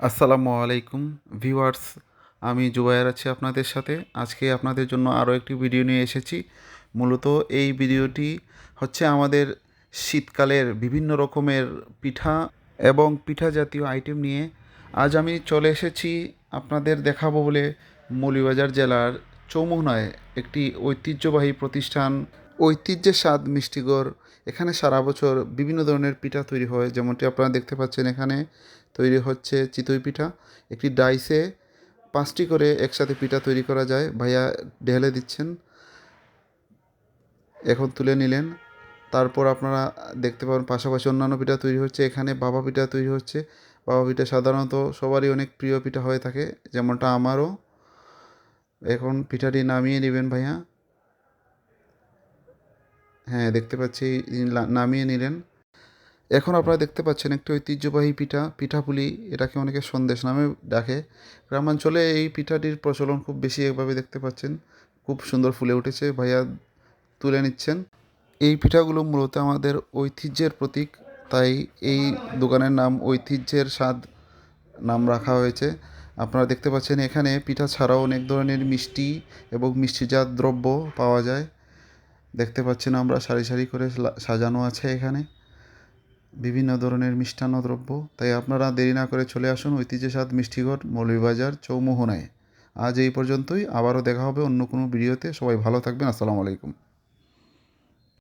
আসসালামু আলাইকুম ভিউয়ার্স, আমি জুবায়ের আছি আপনাদের সাথে। আজকে আপনাদের জন্য আরও একটি ভিডিও নিয়ে এসেছি। মূলত এই ভিডিওটি হচ্ছে আমাদের শীতকালের বিভিন্ন রকমের পিঠা এবং পিঠা জাতীয় আইটেম নিয়ে। আজ আমি চলে এসেছি আপনাদের দেখাবো বলে মৌলভীবাজার জেলার চৌমুহনায় একটি ঐতিহ্যবাহী প্রতিষ্ঠান ঐতিহ্যের স্বাদ মিষ্টিগড় এখানে সারা বছর বিভিন্ন ধরনের পিঠা তৈরি হয়। যেমনটি আপনারা দেখতে পাচ্ছেন এখানে তৈরি হচ্ছে চিতই পিঠা। একটি ডাইসে পাঁচটি করে একসাথে পিঠা তৈরি করা যায়। ভাইয়া ঢেলে দিচ্ছেন। এখন তুলে নিলেন। তারপর আপনারা দেখতে পাবেন পাশাপাশি অন্যান্য পিঠা তৈরি হচ্ছে। এখানে বাবা পিঠা তৈরি হচ্ছে। বাবা পিঠা সাধারণত সবারই অনেক প্রিয় পিঠা হয়ে থাকে। যেমনটা আমারও। এখন পিঠাটি নামিয়ে নেবেন ভাইয়া। হ্যাঁ দেখতে পাচ্ছি নামিয়ে নিলেন। এখন আপনারা দেখতে পাচ্ছেন একটি ঐতিহ্যবাহী পিঠা, পিঠাপুলি, এটাকে অনেকে সন্দেশ নামে ডাকে। গ্রামাঞ্চলে এই পিঠাটির প্রচলন খুব বেশি এভাবে দেখতে পাচ্ছেন। খুব সুন্দর ফুলে উঠেছে, ভাইয়া তুলে নিচ্ছেন। এই পিঠাগুলো মূলত আমাদের ঐতিহ্যের প্রতীক, তাই এই দোকানের নাম ঐতিহ্যের স্বাদ নাম রাখা হয়েছে। আপনারা দেখতে পাচ্ছেন এখানে পিঠা ছাড়াও অনেক ধরনের মিষ্টি এবং মিষ্টিজাত দ্রব্য পাওয়া যায়। দেখতে না আমরা, সারি সারি করে সাজানো আছে এখানে। বিভিন্ন ধরনের মিষ্টান্ন দ্রব্য। তাই আপনারা দেরি না করে চলে আসুন ঐতিহ্যসাদ মিষ্টিঘর মৌলভীবাজার চৌমোহনায়। আজ এই পর্যন্তই, আবারও দেখা হবে অন্য কোনো ভিডিওতে। সবাই ভালো থাকবেন, আসসালামু আলাইকুম।